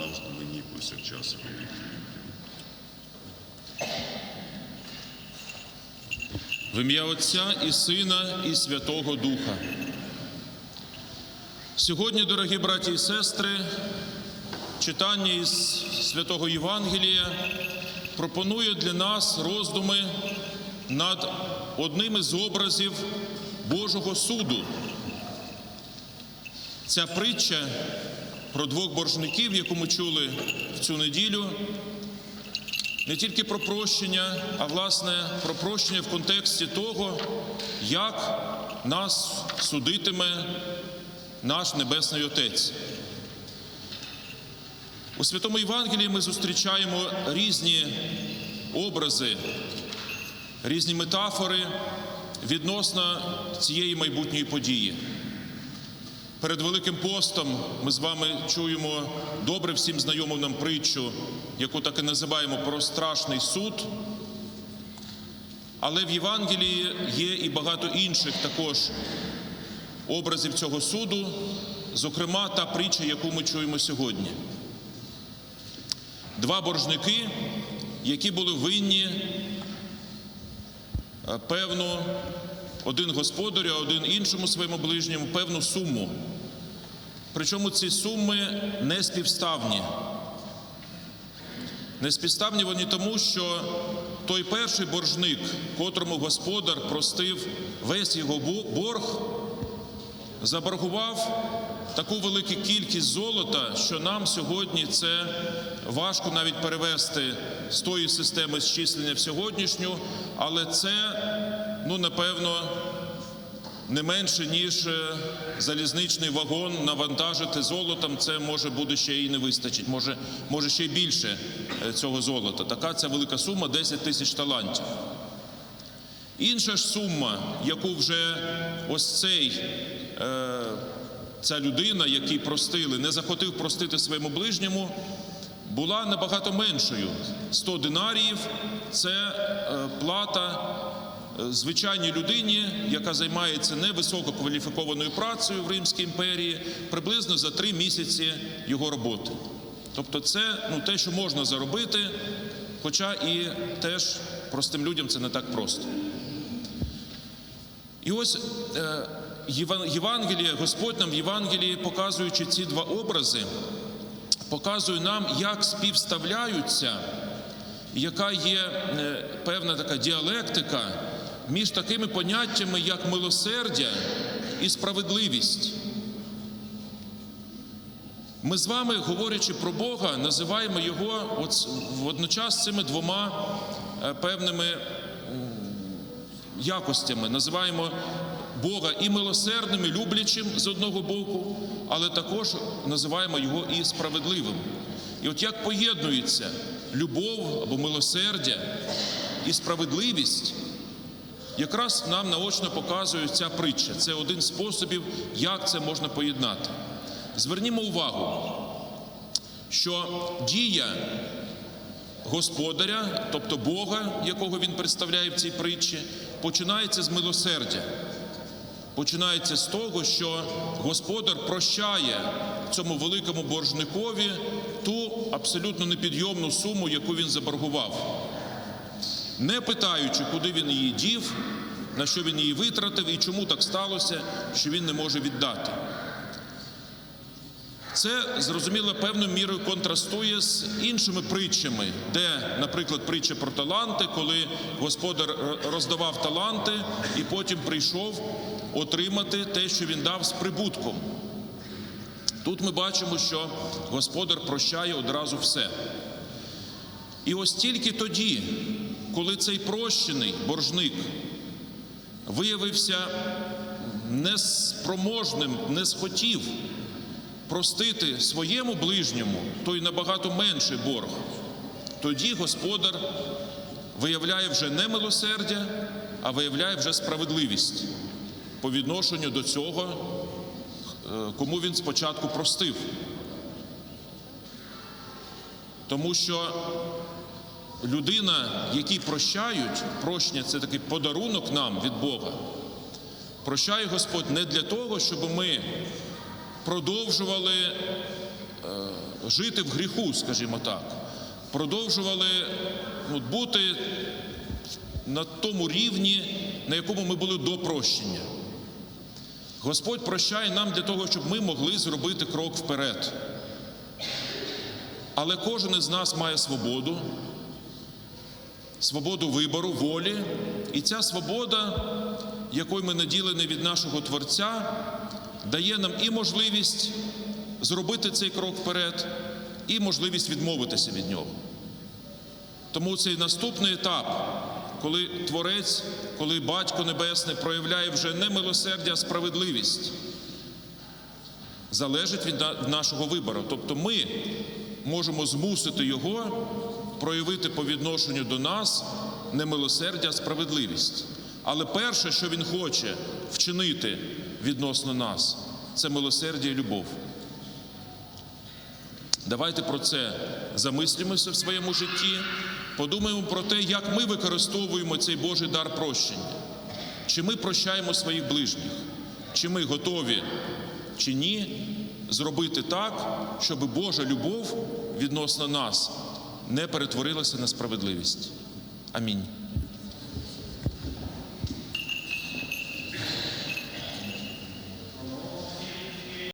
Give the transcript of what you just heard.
завжди мені повсякчас. і. В ім'я Отця і Сина, і Святого Духа. Сьогодні, дорогі браті і сестри, читання із Святого Євангелія пропонує для нас роздуми над одним із образів Божого суду. Ця притча про двох боржників, яку ми чули в цю неділю, не тільки про прощення, а власне про прощення в контексті того, як нас судитиме наш Небесний Отець. У Святому Євангелії ми зустрічаємо різні образи, різні метафори відносно цієї майбутньої події. Перед Великим постом ми з вами чуємо добре всім знайому нам притчу, яку так і називаємо про страшний суд. Але в Євангелії є і багато інших також образів цього суду, зокрема та притча, яку ми чуємо сьогодні. Два боржники, які були винні, е, певну, один господарю, а один іншому своєму ближньому певну суму. Причому ці суми не співставні. Не співставні вони тому, що той перший боржник, котрому господар простив весь його борг, заборгував таку велику кількість золота, що нам сьогодні це важко навіть перевести з тої системи зчислення в сьогоднішню, але це, ну напевно, не менше, ніж е, залізничний вагон навантажити золотом, це може буде ще і не вистачить, може, може ще й більше е, цього золота. Така ця велика сума 10 тисяч талантів. Інша ж сума, яку вже ось цей, е, ця людина, який простили, не захотів простити своєму ближньому, була набагато меншою. 100 динаріїв це плата звичайній людині, яка займається невисококваліфікованою працею в Римській імперії, приблизно за три місяці його роботи. Тобто, це ну, те, що можна заробити, хоча і теж простим людям це не так просто. І ось е, Євангеліє, Господь нам в Євангелії, показуючи ці два образи, показує нам, як співставляються, яка є е, певна така діалектика між такими поняттями, як милосердя і справедливість. Ми з вами, говорячи про Бога, називаємо його водночас цими двома е, певними якостями. Називаємо Бога і милосердним, і люблячим з одного боку, але також називаємо його і справедливим. І от як поєднується любов або милосердя і справедливість, якраз нам наочно показує ця притча. Це один з способів, як це можна поєднати. Звернімо увагу, що дія господаря, тобто Бога, якого він представляє в цій притчі, починається з милосердя. Починається з того, що господар прощає цьому великому боржникові ту абсолютно непідйомну суму, яку він заборгував, не питаючи, куди він її дів, на що він її витратив і чому так сталося, що він не може віддати. Це зрозуміло певною мірою контрастує з іншими притчами, де, наприклад, притча про таланти, коли господар роздавав таланти і потім прийшов отримати те, що він дав з прибутком. Тут ми бачимо, що господар прощає одразу все. І ось тільки тоді, коли цей прощений боржник виявився неспроможним, не схотів простити своєму ближньому той набагато менший борг, тоді господар виявляє вже не милосердя, а виявляє вже справедливість по відношенню до цього, е, кому він спочатку простив. Тому що людина, якій прощають, прощення це такий подарунок нам від Бога. Прощає Господь не для того, щоб ми продовжували е, жити в гріху, скажімо так, продовжували ну, бути на тому рівні, на якому ми були до прощення. Господь прощає нам для того, щоб ми могли зробити крок вперед. Але кожен із нас має свободу, свободу вибору, волі, і ця свобода, якою ми наділені від нашого Творця, дає нам і можливість зробити цей крок вперед, і можливість відмовитися від нього. Тому цей наступний етап, коли Творець, коли Батько Небесний проявляє вже не милосердя, а справедливість, залежить від нашого вибору. Тобто ми можемо змусити його проявити по відношенню до нас не милосердя, а справедливість. Але перше, що він хоче вчинити відносно нас, це милосердя і любов. Давайте про це замислимося в своєму житті, подумаємо про те, як ми використовуємо цей Божий дар прощення. Чи ми прощаємо своїх ближніх, чи ми готові чи ні зробити так, щоб Божа любов відносно нас не перетворилася на справедливість. Амінь.